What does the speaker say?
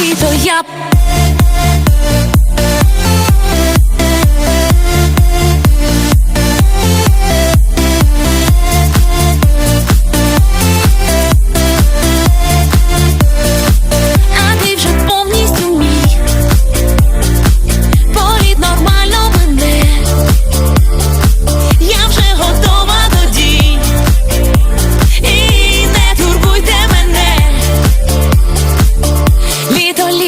літо я.